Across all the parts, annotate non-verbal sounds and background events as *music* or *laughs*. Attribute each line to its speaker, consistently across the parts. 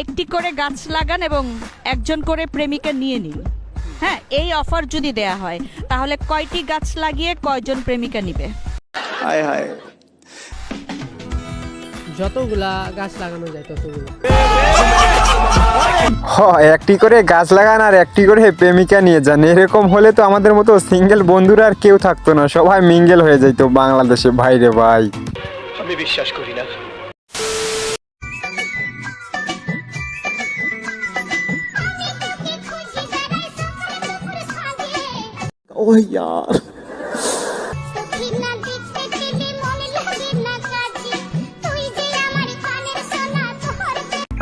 Speaker 1: একটি করে গাছ লাগান এবং একজন করে প্রেমিকা নিয়ে নিন। হ্যাঁ এই অফার যদি দেয়া হয় তাহলে কয়টি গাছ লাগিয়ে কয়জন প্রেমিকা নিবে?
Speaker 2: হায় হায়।
Speaker 3: যতগুলা গাছ লাগানো যায় ততগুলো।
Speaker 4: হ একটি করে গাছ লাগান আর একটি করে প্রেমিকা নিয়ে যান। এরকম হলে তো আমাদের মতো সিঙ্গেল বন্ধুরা আর কেউ থাকতো না। সবাই মিঙ্গেল হয়ে যেত বাংলাদেশে। ভাইরে ভাই।
Speaker 2: আমি বিশ্বাস করি না। ওহ यार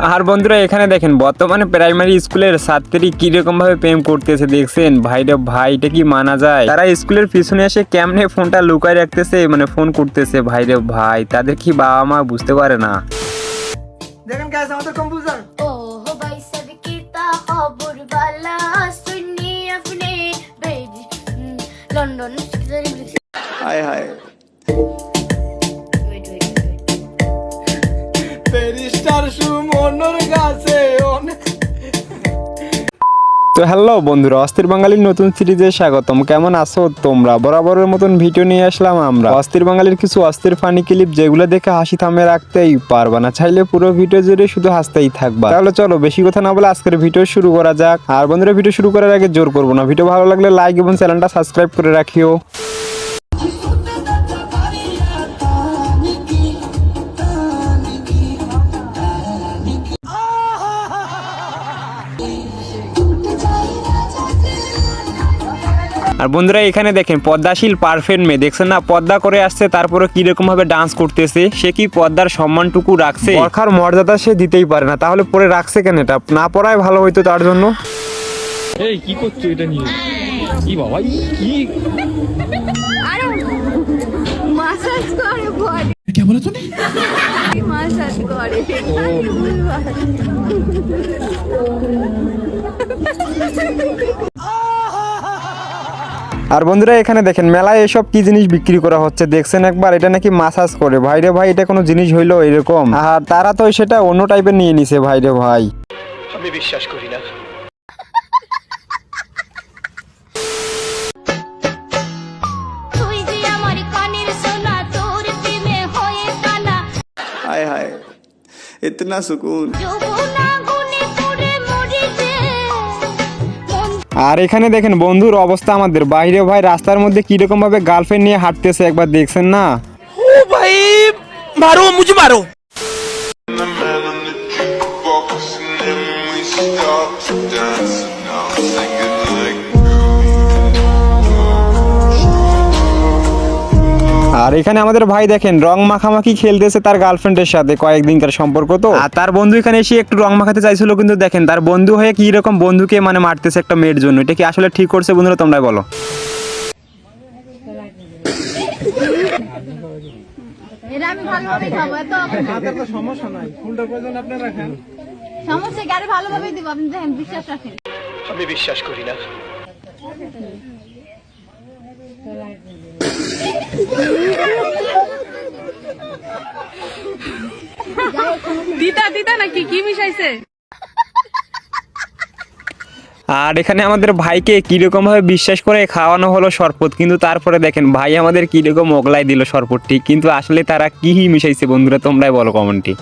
Speaker 4: আর বন্ধুরা এখানে দেখেন বর্তমানে প্রাইমারি স্কুলের ছাত্রী কীরকম ভাবে প্রেম করতেছে দেখছেন? ভাইরে ভাইটা কি মানা যায়? তারা স্কুলের পিছনে এসে কেমনে ফোনটা লুকায় রাখতেছে মানে ফোন করতেছে ভাইরে ভাই তাদের কি বাবা মা বুঝতে পারে না?
Speaker 5: দেখেন আমাদের ও ভাই সব কি তা খবর বালা London.
Speaker 2: Hai hai.
Speaker 4: তো হ্যালো বন্ধুরা, অস্থির বাঙালির নতুন সিরিজে স্বাগতম। কেমন আছো তোমরা? বরাবরের মতন ভিডিও নিয়ে আসলাম আমরা। অস্থির বাঙালির কিছু অস্থির ফানি ক্লিপ যেগুলো দেখে হাসি থামে রাখতেই পারবা না। চাইলে পুরো ভিডিও জুড়ে শুধু হাসতেই থাকবা। তাহলে চলো, বেশি কথা না বলে আজকের ভিডিও শুরু করা যাক। আর বন্ধুরা, ভিডিও শুরু করার আগে জোর করব না। ভিডিও ভালো লাগলে লাইক এবং চ্যানেলটা সাবস্ক্রাইব করে রাখিও। আর বন্ধুরা এখানে দেখেন পদ্মাশীল পারফেক্ট মেয়ে। দেখছেন না? পদ্মা করে আসছে তারপরে কীরকম ভাবে ডান্স করতেছে? সে কি পদ্মার সম্মানটুকু রাখছে? বরখার মর্যাদা সে দিতেই পারে না। তাহলে পরে রাখছে কেন এটা? না পড়ায় ভালো হইতো তার জন্য।
Speaker 6: এই কি করছ এটা নিয়ে? কি বাবা ই, কি?
Speaker 7: মাসাজ করে বডি। কে বলে তুমি মাসাজ করে?
Speaker 4: আর বন্ধুরা এখানে দেখেন মেলায় এসব কি জিনিস বিক্রি করা হচ্ছে? দেখছেন একবার এটা নাকি মাসাজ করে। ভাইরে ভাই এটা কোনো জিনিস হইল এরকম? আর তারা তো সেটা অন্য টাইপের নিয়ে নিছে ভাইরে ভাই।
Speaker 2: আমি বিশ্বাস করি না।
Speaker 5: তুই যে আমার কানের সোনা তোর প্রেমে হয়ে কানা।
Speaker 2: हाय
Speaker 4: আর এখানে দেখেন বন্ধুর অবস্থা আমাদের। বাইরে ভাই রাস্তার মধ্যে কীরকম ভাবে গার্লফ্রেন্ড নিয়ে হাঁটতেছে একবার দেখছেন না?
Speaker 8: ও ভাই মারো মুজি to dance?
Speaker 4: আর এখানে আমাদের ভাই দেখেন রং মাখামাখি খেলতেছে তার গার্লফ্রেন্ডের সাথে কয়েকদিনকার সম্পর্ক তো। আর তার বন্ধু এখানে এসে একটু রং মাখাতে চাইছিল কিন্তু দেখেন তার বন্ধু হয়ে কি রকম বন্ধুকে মানে মারতেছে একটা মেয়ের জন্য এটা কি আসলে ঠিক করছে বন্ধুরা তোমরা বলো?
Speaker 7: এটা আমি ভালোভাবে খাব এত সমস্যা নাই ফুলটা প্রয়োজন আপনি রাখেন। সমস্যা কি? আরে ভালোভাবে দিব আপনি দেখেন বিশ্বাস রাখেন।
Speaker 2: আমি বিশ্বাস করি না।
Speaker 3: দিতা দিতা নাকি? কি মিশাইছে?
Speaker 4: আর এখানে আমাদের ভাইকে কীরকম ভাবে বিশ্বাস করে খাওয়ানো হলো সরপত কিন্তু তারপরে দেখেন ভাই আমাদের কীরকম মোগলাই দিল শরবতটি, কিন্তু আসলে তারা কি মিশাইছে বন্ধুরা তোমরাই বলো কমেন্টে।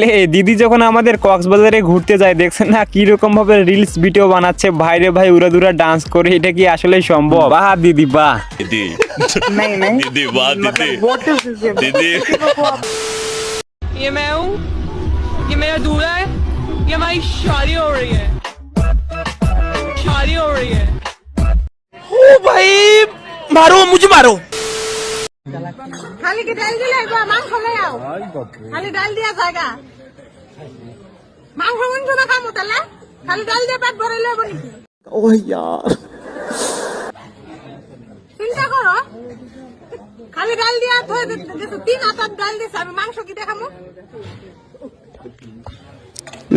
Speaker 4: লে দিদি যখন আমাদের কক্সবাজারে ঘুরতে যায় দেখছেন না কিরকম ভাবে রিলস ভিডিও বানাচ্ছে ভাইরে ভাই উড়াদুরা ডান্স করে এটা কি আসলে সম্ভব বাহ দিদি বাহ
Speaker 6: দিদি বাহ দিদি দিদি
Speaker 3: ये मैं हूँ ये मेरा दूल्हा है ये हमारी शादी हो रही है शादी हो रही है
Speaker 7: খালি কি ডাল দিলে মাংস লই আও। খালি ডাল দিয়া জায়গা। মাংস মাংস না খামো তাহলে? খালি ডাল দিয়ে পেট ভরে লইব নাকি?
Speaker 2: ও ইয়ার।
Speaker 7: চিন্তা করো। খালি ডাল দিয়া থই দিছো তিন হাতার ডাল দিছে আমি মাংস কি দেখামো?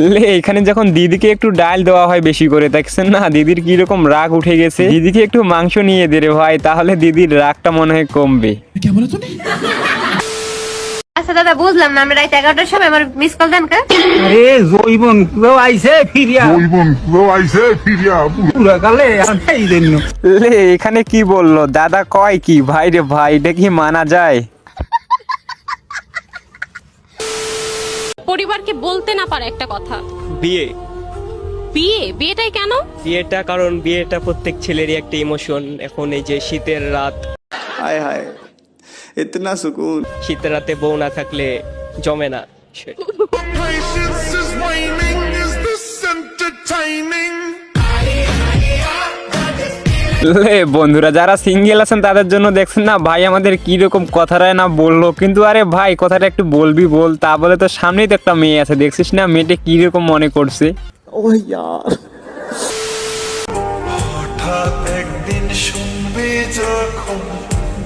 Speaker 4: লে এখানে যখন দিদিকে একটু ডাল দেওয়া হয় বেশি করে দেখছেন না? দিদির কি রকম রাগ উঠে গেছে। দিদিকে একটু মাংস নিয়ে দে রে ভাই তাহলে দিদির রাগটা মনে হয় কমবে।
Speaker 7: আচ্ছা দাদা বুঝলাম না আমরা রাত এগারোটার সময় আমার মিস কল দেন কা?
Speaker 9: আরে জৈবন কেউ আইছে? ফিরিয়া। পুরা কালে এই জন্য
Speaker 4: লে এখানে কি বলল? দাদা কয় কি? ভাই রে ভাই এটা কি মানা যায়?
Speaker 10: আমাকে বলতে না পারে একটা কথা।
Speaker 6: বিয়ে।
Speaker 10: বিয়ে? বিয়েটাই কেন?
Speaker 6: বিয়েটা কারণ বিয়েটা প্রত্যেক ছেলেরই একটা ইমোশন এখন এই যে শীতের রাত।
Speaker 2: হায় হায় ইতনা সুকুন।
Speaker 6: শীতের রাতে বউ না থাকলে জমে না। *laughs*
Speaker 4: বন্ধুরা যারা সিঙ্গেল আছেন তাদের জন্য দেখছেন না ভাই আমাদের কীরকম কথাটায় না বলল। কিন্তু আরে ভাই কথাটা একটু বলবি বল তা বলে তো সামনেই তো একটা মেয়ে আছে দেখছিস না মেয়েটি কি রকম মনে করছে?
Speaker 2: ও
Speaker 8: হঠাৎ একদিন যখন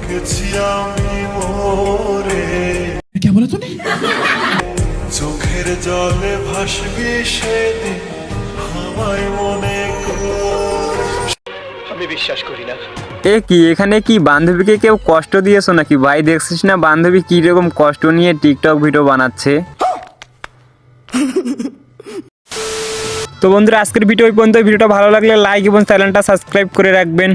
Speaker 8: গেছি আমি মোরে। কে বলে তুমি চোখের জলে ভাসবে সেদিন আমায় মনে
Speaker 2: আমি বিশ্বাস করি না।
Speaker 4: এ কি এখানে কি বান্ধবীকে কেউ কষ্ট দিয়েছ নাকি? ভাই দেখছিস না বান্ধবী কি রকম কষ্ট নিয়ে টিকটক ভিডিও বানাচ্ছে? তো বন্ধুরা আজকের ভিডিও ওই পর্যন্ত। ভিডিওটা ভালো লাগলে লাইক এবং চ্যানেলটা সাবস্ক্রাইব করে রাখবেন।